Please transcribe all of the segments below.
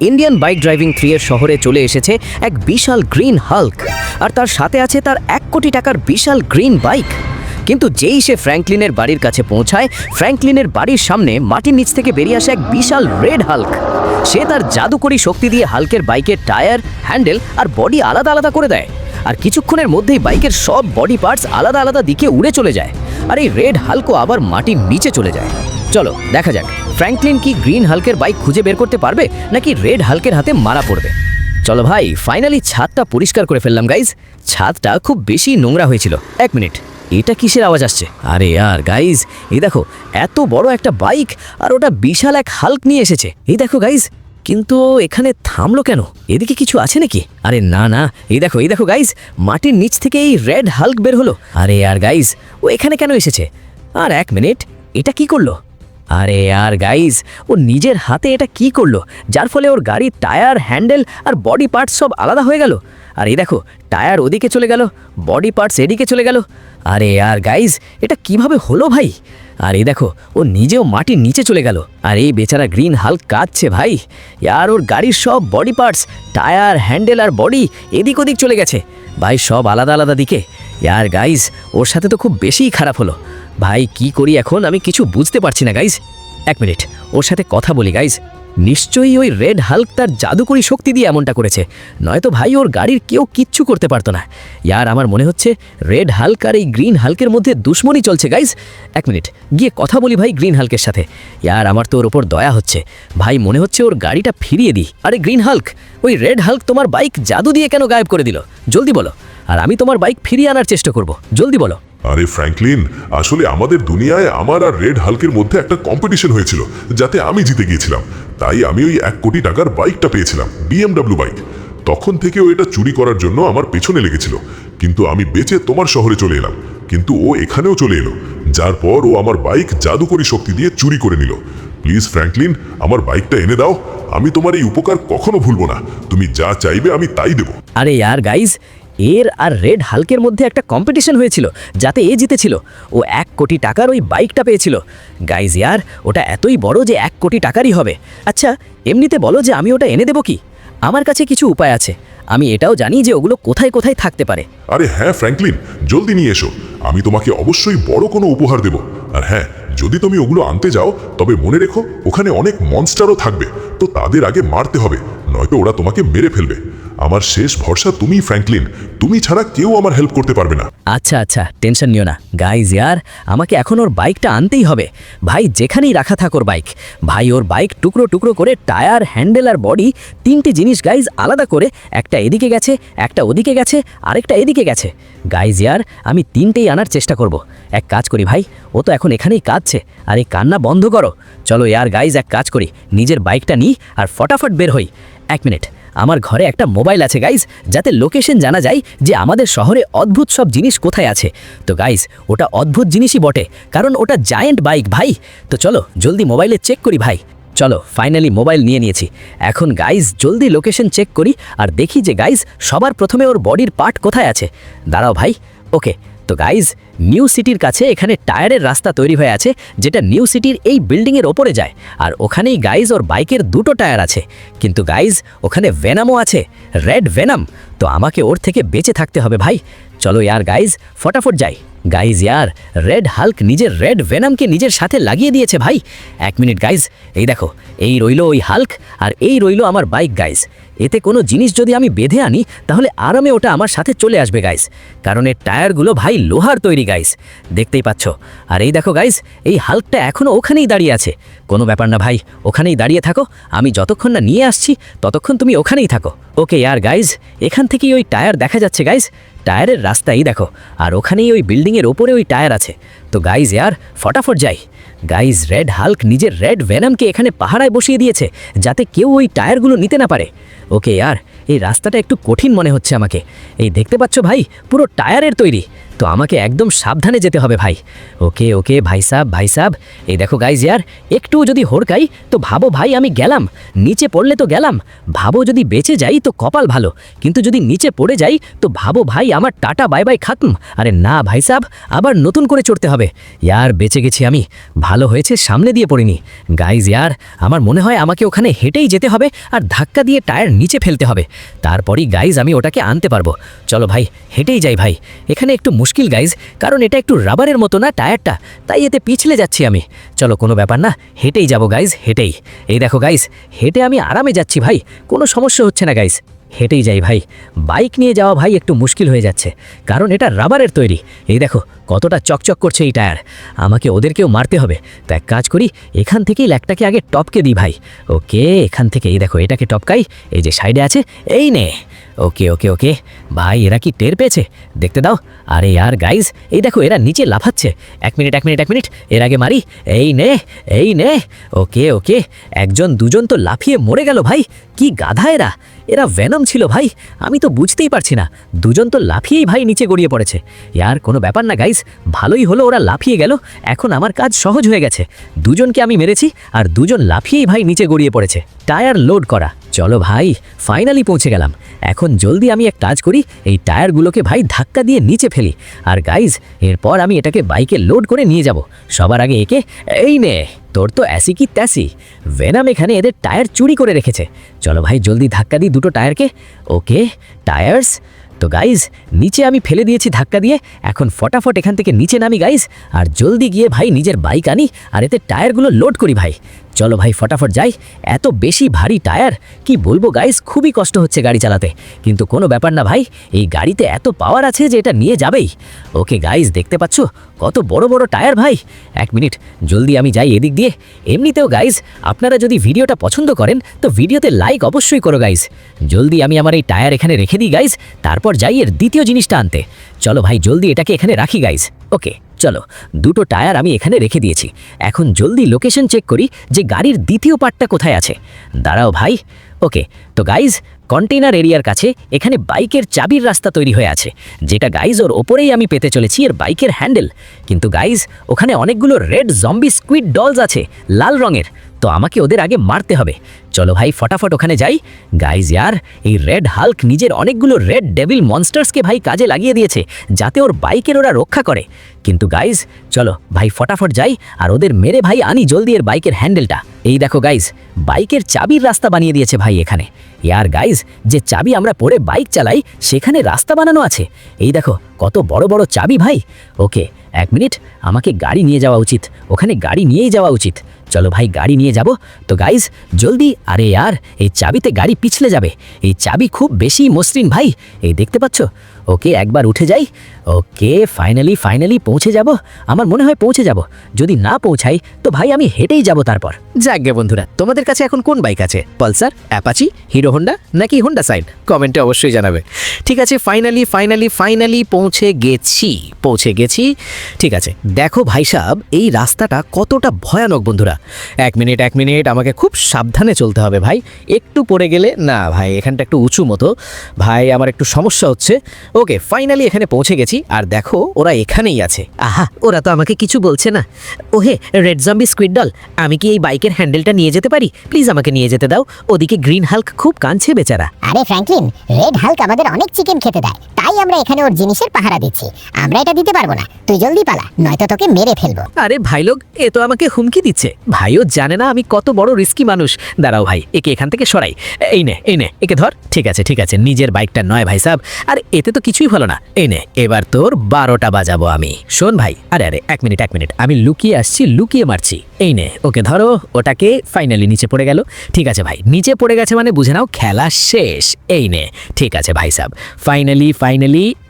Indian bike driving three এর শহরে চলে এসেছে এক বিশাল গ্রিন হাল্ক আর তার সাথে আছে তার এক কোটি টাকার বিশাল গ্রিন বাইক কিন্তু যেই সে ফ্র্যাঙ্কলিনের বাড়ির কাছে পৌঁছায় ফ্র্যাঙ্কলিনের বাড়ির সামনে মাটির নিচ থেকে বেরিয়ে আসে এক বিশাল রেড হাল্ক সে তার জাদুকরি শক্তি দিয়ে হাল্কের বাইকের টায়ার, হ্যান্ডেল আর বডি আলাদা আলাদা করে দেয়। আর কিছুক্ষণের মধ্যেই বাইকের সব বডি পার্টস আলাদা আলাদা দিকে উড়ে চলে যায়। আর এই রেড হাল্কও আবার মাটির নিচে চলে যায়। চলো, দেখা যাক। ফ্র্যাঙ্কলিন কি গ্রিন হাল্কের বাইক খুঁজে বের করতে পারবে, নাকি রেড হালকের হাতে মারা পড়বে? চলো ভাই ফাইনালি ছাদটা পরিষ্কার করে ফেললাম গাইজ ছাদটা খুব বেশি নোংরা হয়েছিল। এক মিনিট এটা কিসের আওয়াজ আসছে? আরে আর গাইজ এই দেখো, এত বড় একটা বাইক আর ওটা বিশাল এক হাল্ক নিয়ে এসেছে। এই দেখো গাইজ কিন্তু এখানে থামলো কেন? এদিকে কিছু আছে নাকি? আরে না না, এই দেখো এই দেখো গাইজ মাটির নিচ থেকে এই রেড হাল্ক বের হলো। আরে আর গাইজ ও এখানে কেন এসেছে? আর এক মিনিট এটা কি করল? আরে আর গাইজ ও নিজের হাতে এটা কি করল? যার ফলে ওর গাড়ির টায়ার হ্যান্ডেল আর বডি পার্টস সব আলাদা হয়ে গেল। আর এই দেখো, টায়ার ওদিকে চলে গেল বডি পার্টস এদিকে চলে গেল। আরে আর গাইজ এটা কীভাবে হলো ভাই? আর এই দেখো, ও নিজেও মাটির নিচে চলে গেল। আর এই বেচারা গ্রিন হাল কাঁদছে ভাই। আর ওর গাড়ির সব বডি পার্টস টায়ার হ্যান্ডেল আর বডি এদিক ওদিক চলে গেছে। ভাই, সব আলাদা আলাদা দিকে। ইয়ার গাইজ ওর সাথে তো খুব বেশিই খারাপ হলো। ভাই, কি করি এখন আমি কিছু বুঝতে পারছি না গাইজ এক মিনিট ওর সাথে কথা বলি গাইজ নিশ্চয়ই ওই রেড হাল্ক তার জাদুকরি শক্তি দিয়ে এমনটা করেছে। নয়তো ভাই, ওর গাড়ির কেউ কিচ্ছু করতে পারতো না। ইয়ার আমার মনে হচ্ছে রেড হাল্ক আর এই গ্রিন হাল্কের মধ্যে দুশ্মনী চলছে গাইজ এক মিনিট, গিয়ে কথা বলি ভাই গ্রিন হাল্কের সাথে। ইয়ার আমার তো ওর ওপর দয়া হচ্ছে। ভাই, মনে হচ্ছে ওর গাড়িটা ফিরিয়ে দিই। আরে গ্রিন হাল্ক, ওই রেড হাল্ক তোমার বাইক জাদু দিয়ে কেন গায়েব করে দিল? জলদি বলো। আর আমি তোমার বাইক ফিরিয়ে আনার চেষ্টা করব। জলদি বলো। আরে ফ্র্যাঙ্কলিন, আসলে আমাদের দুনিয়ায় আমার আর রেড হাল্কের মধ্যে একটা কম্পিটিশন হয়েছিল, যাতে আমি জিতে গিয়েছিলাম। তাই আমি ওই এক কোটি টাকার বাইকটা পেয়েছিলাম বিএমডাব্লিউ বাইক তখন থেকে ও এটা চুরি করার জন্য আমার পেছনে লেগেছিল। কিন্তু আমি বেঁচে তোমার শহরে চলে এলাম, কিন্তু ও এখানেও চলে এলো, যার পর ও আমার বাইক জাদুকরি শক্তি দিয়ে চুরি করে নিল। প্লিজ ফ্র্যাঙ্কলিন, আমার বাইকটা এনে দাও, আমি তোমার এই উপকার কখনো ভুলবো না, তুমি যা চাইবে আমি তাই দেবো। আরে ইয়ার গাইজ এর আর রেড হালকের মধ্যে একটা কম্পিটিশন হয়েছিল, যাতে এ জিতেছিল। ও এক কোটি টাকার ওই বাইকটা পেয়েছিল। গাইজ ইয়ার, ওটা এতই বড় যে এক কোটি টাকারই হবে। আচ্ছা এমনিতে বলো যে আমি ওটা এনে দেবো কি? আমার কাছে কিছু উপায় আছে। আমি এটাও জানি যে ওগুলো কোথায় কোথায় থাকতে পারে। আরে হ্যাঁ ফ্র্যাঙ্কলিন জলদি নিয়ে এসো। আমি তোমাকে অবশ্যই বড় কোনো উপহার দেব। আর হ্যাঁ যদি তুমি ওগুলো আনতে যাও, তবে মনে রেখো, ওখানে অনেক মনস্টারও থাকবে। তো তাদের আগে মারতে হবে, নয়তো ওরা তোমাকে মেরে ফেলবে। আমার শেষ ভরসা তুমি ফ্র্যাঙ্কলিন। তুমি ছাড়া কেউ আমার হেল্প করতে পারবে না। আচ্ছা আচ্ছা টেনশন নিও না। গাইজ, ইয়ার, আমাকে এখন ওর বাইকটা আনতেই হবে। ভাই, যেখানেই রাখা থাক ওর বাইক। ভাই, ওর বাইক টুকরো টুকরো করে টায়ার, হ্যান্ডেল আর বডি তিনটে জিনিস, গাইজ, আলাদা করে। একটা এদিকে গেছে, একটা ওদিকে গেছে, আরেকটা এদিকে গেছে। গাইজ, ইয়ার, আমি তিনটেই আনার চেষ্টা করব। এক কাজ করি ভাই, ও তো এখন এখানেই কাঁদছে। আর এই কান্না বন্ধ করো। চলো, ইয়ার, গাইজ, এক কাজ করি। নিজের বাইকটা নিই আর ফটাফট বের হই। এক মিনিট। আমার ঘরে একটা মোবাইল আছে গাইজ যাতে লোকেশন জানা যায় যে আমাদের শহরে অদ্ভুত সব জিনিস কোথায় আছে। তো গাইজ ওটা অদ্ভুত জিনিসই বটে, কারণ ওটা জায়েন্ট বাইক ভাই। তো চলো, জলদি মোবাইলে চেক করি, ভাই। চলো ফাইনালি মোবাইল নিয়ে নিয়েছি। এখন গাইজ জলদি লোকেশন চেক করি আর দেখি যে গাইজ সবার প্রথমে ওর বডির পার্ট কোথায় আছে। দাঁড়াও, ভাই। ওকে তো গাইজ নিউ সিটির কাছে এখানে টায়ারের রাস্তা তৈরি হয়ে আছে, যেটা নিউ সিটির এই বিল্ডিংয়ের ওপরে যায়। আর ওখানেই গাইজ ওর বাইকের দুটো টায়ার আছে। কিন্তু গাইজ ওখানে ভেনামও আছে রেড ভেনাম তো আমাকে ওর থেকে বেঁচে থাকতে হবে ভাই। চলো ইয়ার গাইজ ফটাফট যাই। গাইজ ইয়ার রেড হাল্ক নিজের রেড ভেনামকে নিজের সাথে লাগিয়ে দিয়েছে ভাই। এক মিনিট গাইজ এই দেখো, এই রইল ওই হাল্ক আর এই রইল আমার বাইক গাইজ এতে কোনো জিনিস যদি আমি বেঁধে আনি, তাহলে আরামে ওটা আমার সাথে চলে আসবে গাইজ কারণ এর টায়ারগুলো ভাই লোহার তৈরি গাইস দেখতেই পাচ্ছ? আর এই দেখো গাইজ এই হাল্কটা এখনও ওখানেই দাঁড়িয়ে আছে। কোনো ব্যাপার না ভাই, ওখানেই দাঁড়িয়ে থাকো। আমি যতক্ষণ না নিয়ে আসছি, ততক্ষণ তুমি ওখানেই থাকো। ওকে ইয়ার গাইজ এখান থেকেই ওই টায়ার দেখা যাচ্ছে গাইজ টায়ারের রাস্তাই দেখো, আর ওখানেই ওই বিল্ডিংয়ের ওপরে ওই টায়ার আছে। তো গাইজ এয়ার ফটাফট যাই। গাইজ রেড হাল্ক নিজের রেড ভ্যানামকে এখানে পাহাড়ায় বসিয়ে দিয়েছে, যাতে কেউ ওই টায়ারগুলো নিতে না পারে। ওকে ইয়ার এই রাস্তাটা একটু কঠিন মনে হচ্ছে আমাকে। এই দেখতে পাচ্ছ ভাই, পুরো টায়ারের তৈরি। তো আমাকে একদম সাবধানে যেতে হবে ভাই। ওকে ওকে, ভাই সাব ভাই সাব। এই দেখো গাইজ ইয়ার একটু যদি হড়কাই, তো ভাবো ভাই আমি গেলাম। নিচে পড়লে তো গেলাম। ভাবো যদি বেঁচে যাই, তো কপাল ভালো। কিন্তু যদি নিচে পড়ে যাই, তো ভাবো ভাই আমার টাটা বাই বাই খাতম আরে না ভাই সাব, আবার নতুন করে চড়তে হবে। ইয়ার, বেঁচে গেছি আমি। ভালো হয়েছে, সামনে দিয়ে পড়িনি। গাইজ ইয়ার আমার মনে হয় আমাকে ওখানে হেঁটেই যেতে হবে আর ধাক্কা দিয়ে টায়ার নিচে ফেলতে হবে। তারপরই গাইজ আমি ওটাকে আনতে পারব। চলো ভাই, হেঁটেই যাই ভাই। এখানে একটু মুশকিল গাইজ কারণ এটা একটু রাবারের মতো না টায়ারটা, তাই এতে পিছলে যাচ্ছি আমি। চলো, কোনো ব্যাপার না, হেঁটেই যাব গাইজ হেঁটেই। এই দেখো গাইজ হেঁটে আমি আরামে যাচ্ছি, ভাই, কোনো সমস্যা হচ্ছে না গাইজ হেঁটেই যাই, ভাই। বাইক নিয়ে যাওয়া, ভাই, একটু মুশকিল হয়ে যাচ্ছে, কারণ এটা রাবারের তৈরি। এই দেখো, কতটা চকচক করছে এই টায়ার। আমাকে ওদেরকেও মারতে হবে। তো এক কাজ করি, এখান থেকেই ল্যাকটাকে আগে টপকে দিই, ভাই। ওকে, এখান থেকে, এই দেখো, এটাকে টপকাই, এই যে সাইডে আছে, এই নে। ওকে ওকে ওকে। ভাই, এরা কি টের পেয়েছে? দেখতে দাও। আরে আর গাইজ এই দেখো, এরা নিচে লাফাচ্ছে। এক মিনিট এক মিনিট এক মিনিট এর আগে মারি। এই নে এই নে। ওকে ওকে। একজন, দুজন তো লাফিয়ে মরে গেল ভাই। কি গাধা এরা। এরা ভ্যানম ছিল ভাই। আমি তো বুঝতেই পারছি না। দুজন তো লাফিয়েই ভাই নিচে গড়িয়ে পড়েছে। ইয়ার কোনো ব্যাপার না গাইজ ভালোই হলো ওরা লাফিয়ে গেল। এখন আমার কাজ সহজ হয়ে গেছে। দুজনকে আমি মেরেছি, আর দুজন লাফিয়েই ভাই নিচে গড়িয়ে পড়েছে। টায়ার লোড করা। চলো ভাই ফাইনালি পৌঁছে গেলাম। এখন জলদি আমি এক কাজ করি, এই টায়ারগুলোকে ভাই ধাক্কা দিয়ে নিচে ফেলি। আর গাইজ এরপর আমি এটাকে বাইকে লোড করে নিয়ে যাব। সবার আগে একে, এই নে, তোর তো অ্যাসি কি ত্যাসি? ভেনাম এখানে এদের টায়ার চুরি করে রেখেছে। চলো ভাই, জলদি ধাক্কা দিই দুটো টায়ারকে। ওকে, টায়ার্স। তো গাইজ নিচে আমি ফেলে দিয়েছি ধাক্কা দিয়ে। এখন ফটাফট এখান থেকে নিচে নামি গাইজ আর জলদি গিয়ে ভাই নিজের বাইক আনি। আর এতে টায়ারগুলো লোড করি ভাই। চলো ভাই, ফটাফট যাই। এত বেশি ভারী টায়ার, কি বলব গাইজ খুবই কষ্ট হচ্ছে গাড়ি চালাতে। কিন্তু কোনো ব্যাপার না ভাই, এই গাড়িতে এত পাওয়ার আছে যে এটা নিয়ে যাবেই। ওকে গাইজ দেখতে পাচ্ছ? কত বড় বড় টায়ার ভাই। এক মিনিট, জলদি আমি যাই এদিক দিয়ে। এমনিতেও গাইজ আপনারা যদি ভিডিওটা পছন্দ করেন, তো ভিডিওতে লাইক অবশ্যই করো গাইজ জলদি আমি আমার এই টায়ার এখানে রেখে দিই গাইজ তারপর যাই এর দ্বিতীয় জিনিসটা আনতে। চলো ভাই, জলদি এটাকে এখানে রাখি গাইজ ওকে। চলো, দুটো টায়ার আমি এখানে রেখে দিয়েছি। এখন জলদি লোকেশন চেক করি যে গাড়ির দ্বিতীয় পার্টটা কোথায় আছে। দাঁড়াও ভাই। ওকে, তো গাইজ কন্টেইনার এরিয়ার কাছে এখানে বাইকের চাবির রাস্তা তৈরি হয়ে আছে। যেটা গাইজ ওর ওপরেই আমি পেতে চলেছি এর বাইকের হ্যান্ডেল কিন্তু গাইজ ওখানে অনেকগুলো রেড জম্বি স্কুইড ডলস আছে, লাল রঙের। তো আমাকে ওদের আগে মারতে হবে। চলো ভাই, ফটাফট ওখানে যাই। গাইজ ইয়ার এই রেড হাল্ক নিজের অনেকগুলো রেড ডেভিল মনস্টার্সকে ভাই কাজে লাগিয়ে দিয়েছে, যাতে ওর বাইকের ওরা রক্ষা করে। কিন্তু গাইজ চলো ভাই, ফটাফট যাই, আর ওদের মেরে ভাই আনি জলদি এর বাইকের হ্যান্ডেলটা এই দেখো গাইজ বাইকের চাবির রাস্তা বানিয়ে দিয়েছে ভাই এখানে। ইয়ার গাইজ যে চাবি আমরা পরে বাইক চালাই, সেখানে রাস্তা বানানো আছে। এই দেখো, কত বড় বড় চাবি ভাই। ওকে এক মিনিট, আমাকে গাড়ি নিয়ে যাওয়া উচিত। ওখানে গাড়ি নিয়েই যাওয়া উচিত। চলো ভাই, গাড়ি নিয়ে যাব। তো গাইজ জলদি, আরে, আর, এই চাবিতে গাড়ি পিছলে যাবে। এই চাবি খুব বেশি মসৃণ ভাই। এই দেখতে পাচ্ছ? ওকে একবার উঠে যাই। ওকে ফাইনালি ফাইনালি পৌঁছে যাব। আমার মনে হয় পৌঁছে যাব। যদি না পৌঁছাই, তো ভাই আমি হেঁটেই যাব তারপর। যাকগে বন্ধুরা, তোমাদের কাছে এখন কোন বাইক আছে? পালসার অ্যাপাচি হিরো হোন্ডা নাকি হোন্ডা সাইড কমেন্টে অবশ্যই জানাবে। ঠিক আছে ফাইনালি ফাইনালি ফাইনালি পৌঁছে গেছি। পৌঁছে গেছি। ঠিক আছে, দেখো ভাই সাহেব, এই রাস্তাটা কতটা ভয়ানক বন্ধুরা। এক মিনিট এক মিনিট, আমাকে খুব সাবধানে চলতে হবে ভাই। একটু পড়ে গেলে, না ভাই, এখানটা একটু উঁচু মতো। ভাই, আমার একটু সমস্যা হচ্ছে। ওকে ফাইনালি এখানে পৌঁছে গেছি আর দেখো ওরা এখানেই আছে। আহা ওরা তো আমাকে কিছু বলছে না। ওহে রেড জম্বি স্কুইড ডল আমি কি এই বাইকের হ্যান্ডেলটা নিয়ে যেতে পারি? প্লিজ আমাকে নিয়ে যেতে দাও। ওদিকে গ্রিন হাল্ক খুব কাঁদছে বেচারা। আরে ফ্র্যাঙ্কলিন রেড হাল্ক আমাদের অনেক চিকেন খেতে দেয়। তাই আমরা এখানে ওর জিনিসের পাহারা দিচ্ছি। আমরা এটা দিতে পারব না। তুই জলদি পালা, নয়তো তোকে মেরে ফেলব। আরে ভাই লোক, এ তো আমাকে হুমকি দিচ্ছে। ভাইও জানে না আমি কত বড় রিস্কি মানুষ। দাঁড়াও ভাই, একে এখান থেকে সরাই। এই নে এই নে, একে ধর। ঠিক আছে ঠিক আছে, নিজের বাইকটা নয় ভাই সাহেব আর এতে তো কিছুই হলো না। এই নে, এবার তোর বারোটা বাজাবো আমি। শোন ভাই, আরে আরে, এক মিনিট এক মিনিট। আমি লুকিয়ে আসছি, লুকিয়ে মারছি। এই নে, ওকে ধরো, ওটাকে ফাইনালি নিচে পড়ে গেল। ঠিক আছে ভাই, নিচে পড়ে গেছে মানে বুঝে নাও, খেলা শেষ। এই নে, ঠিক আছে ভাই সাহেব ফাইনালি ফাইনালি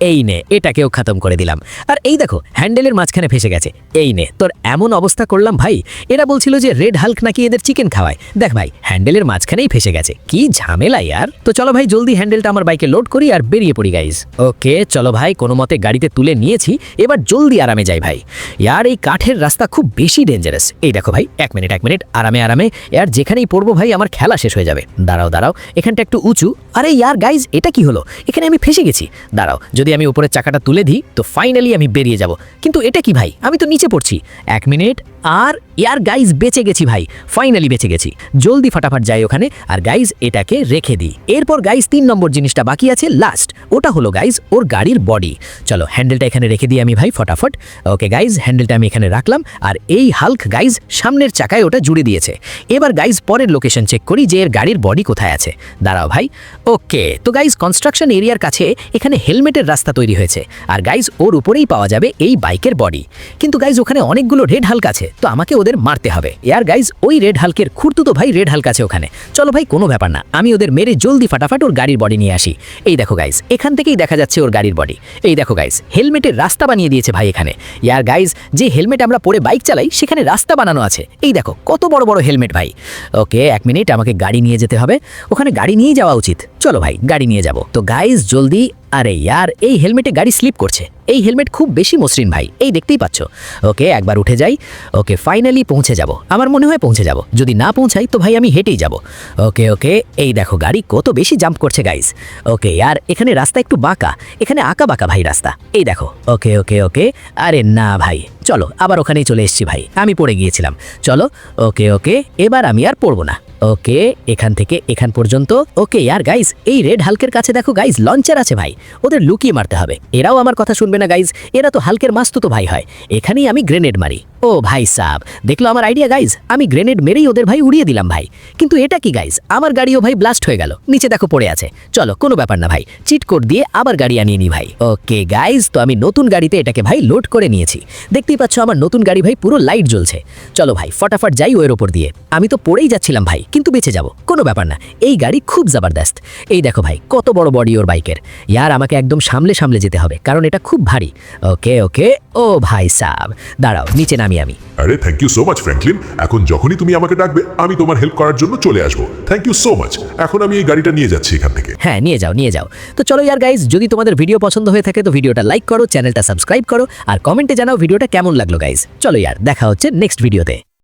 এই নে, এটাকেও খতম করে দিলাম। আর এই দেখো, হ্যান্ডেলের মাঝখানে ফেসে গেছে। এই নে, তোর এমন অবস্থা করলাম ভাই। এরা বলছিল যে রেড হাল্ক নাকি এদের চিকেন খাওয়ায়। দেখ ভাই, হ্যান্ডেলের মাঝখানেই ফেসে গেছে। কি ঝামেলা ইয়ার। তো চলো ভাই, জলদি হ্যান্ডেলটা আমার বাইকে লোড করি আর বেরিয়ে পড়ি গাইজ ওকে, চলো ভাই, কোনো মতে গাড়িতে তুলে নিয়েছি। এবার জলদি আরামে যাই ভাই। ইয়ার এই কাঠের রাস্তা খুব বেশি ডেঞ্জারাস এই দেখো ভাই, এক মিনিট এক মিনিট, আরামে আরামে। ইয়ার যেখানেই পড়ব ভাই, আমার খেলা শেষ হয়ে যাবে। দাঁড়াও দাঁড়াও, এখানটা একটু উঁচু। আরে ইয়ার গাইজ এটা কি হলো? এখানে আমি ফেসে গেছি। দাঁড়াও, যদি আমি উপরের চাকাটা তুলে দিই, তো ফাইনালি আমি বেরিয়ে যাব। কিন্তু এটা কি ভাই? আমি তো নিচে পড়ছি। এক মিনিট, আর ইয়ার গাইজ বেঁচে গেছি ভাই। ফাইনালি বেঁচে গেছি। জলদি ফাটাফাট যাই ওখানে, আর গাইজ এটাকে রেখে দিই। এরপর গাইজ তিন নম্বর জিনিসটা বাকি আছে লাস্ট ওটা হলো গাইজ ওর গাড়ির বডি চলো হ্যান্ডেলটা এখানে রেখে দিই আমি ভাই, ফটাফট। ওকে গাইজ হ্যান্ডেলটা আমি এখানে রাখলাম, আর এই হাল্ক গাইজ সামনের চাকায় ওটা জুড়ে দিয়েছে। এবার গাইজ পরের লোকেশন চেক করি যে এর গাড়ির বডি কোথায় আছে। দাঁড়াও ভাই। ওকে তো গাইজ কনস্ট্রাকশন এরিয়ার কাছে এখানে হেলমেটের রাস্তা তৈরি হয়েছে। আর গাইজ ওর উপরেই পাওয়া যাবে এই বাইকের বডি কিন্তু গাইজ ওখানে অনেকগুলো রেড হাল্ক আছে, তো আমাকে ওদের মারতে হবে। এয়ার গাইজ ওই রেড হাল্কের খুঁড়তুতো ভাই রেড হাল্ক আছে ওখানে। চলো ভাই, কোনো ব্যাপার না, আমি ওদের মেরে জলদি ফাটাফাট ওর গাড়ির বডি নিয়ে আসি। এই দেখো গাইজ এখান থেকেই দেখা যাচ্ছে ওর গাড়ির বডি এই দেখো গাইজ হেলমেটের রাস্তা বানিয়ে দিয়েছে ভাই এখানে। ইয়ার গাইজ যে হেলমেট আমরা পরে বাইক চালাই, সেখানে রাস্তা বানানো আছে। এই দেখো, কত বড় বড় হেলমেট ভাই। ওকে এক মিনিট আমাকে গাড়ি নিয়ে যেতে হবে। ওখানে গাড়ি নিয়েই যাওয়া উচিত। চলো ভাই, গাড়ি নিয়ে যাব। তো গাইজ জলদি, আরে ইয়ার, এই হেলমেটে গাড়ি স্লিপ করছে। এই হেলমেট খুব বেশি মসৃণ ভাই, এই দেখতেই পাচ্ছ। ওকে, একবার উঠে যাই। ওকে ফাইনালি পৌঁছে যাব। আমার মনে হয় পৌঁছে যাব। যদি না পৌঁছাই, তো ভাই আমি হেঁটেই যাব। ওকে ওকে, এই দেখো গাড়ি কত বেশি জাম্প করছে গাইজ ওকে ইয়ার এখানে রাস্তা একটু বাঁকা। এখানে আঁকা বাঁকা ভাই রাস্তা। এই দেখো। ওকে ওকে ওকে, আরে না ভাই। চলো, আবার ওখানেই চলে এসেছি ভাই। আমি পড়ে গিয়েছিলাম। চলো, ওকে ওকে, এবার আমি আর পড়ব না। ওকে, এখান থেকে এখান পর্যন্ত। ওকে ইয়ার গাইজ এই রেড হালকের কাছে দেখো গাইজ লঞ্চার আছে ভাই। ওদের লুকিয়ে মারতে হবে। এরাও আমার কথা শুনবে না গাইজ এরা তো হালকের মাস্তুতো ভাই হয়। এখানেই আমি গ্রেনেড মারি। ও ভাই সাব, দেখল আমার আইডিয়া গাইজ আমি গ্রেনেড মেরেই ওদের ভাই উড়িয়ে দিলাম ভাই। কিন্তু এটা কি গাইজ আমার গাড়িও ভাই ব্লাস্ট হয়ে গেল। নিচে দেখো পড়ে আছে। চলো, কোনো ব্যাপার না ভাই। চিট কোড দিয়ে আবার গাড়ি আনিয়ে নি ভাই। ওকে গাইজ তো আমি নতুন গাড়িতে এটাকে ভাই লোড করে নিয়েছি। দেখতেই পাচ্ছ আমার নতুন গাড়ি ভাই পুরো লাইট জ্বলছে। চলো ভাই, ফটাফট যাই ওর ওপর দিয়ে। আমি তো পড়েই যাচ্ছিলাম ভাই। কিন্তু বেঁচে যাব। কোনো ব্যাপার না। এই গাড়ি খুব জবরদস্ত। এই দেখো ভাই কত বড় বডি ওর বাইকের। ইয়ার আমাকে একদম সামলে সামলে যেতে হবে কারণ এটা খুব ভারী। ওকে ওকে। ও ভাই সাব দাঁড়াও নিচে নামি আমি। আরে thank you so much Franklin এখন যখনই তুমি আমাকে ডাকবে আমি তোমার হেল্প করার জন্য চলে আসব। থ্যাংক ইউ সো মাচ এখন আমি এই গাড়িটা নিয়ে যাচ্ছি এখান থেকে। হ্যাঁ নিয়ে যাও নিয়ে যাও। তো চলো ইয়ার গাইজ যদি তোমাদের ভিডিও পছন্দ হয়ে থাকে তো ভিডিওটা লাইক করো চ্যানেলটা সাবস্ক্রাইব করো আর কমেন্টে জানাও ভিডিওটা কেমন লাগল গাইজ চলো ইয়ার দেখা হচ্ছে নেক্সট ভিডিওতে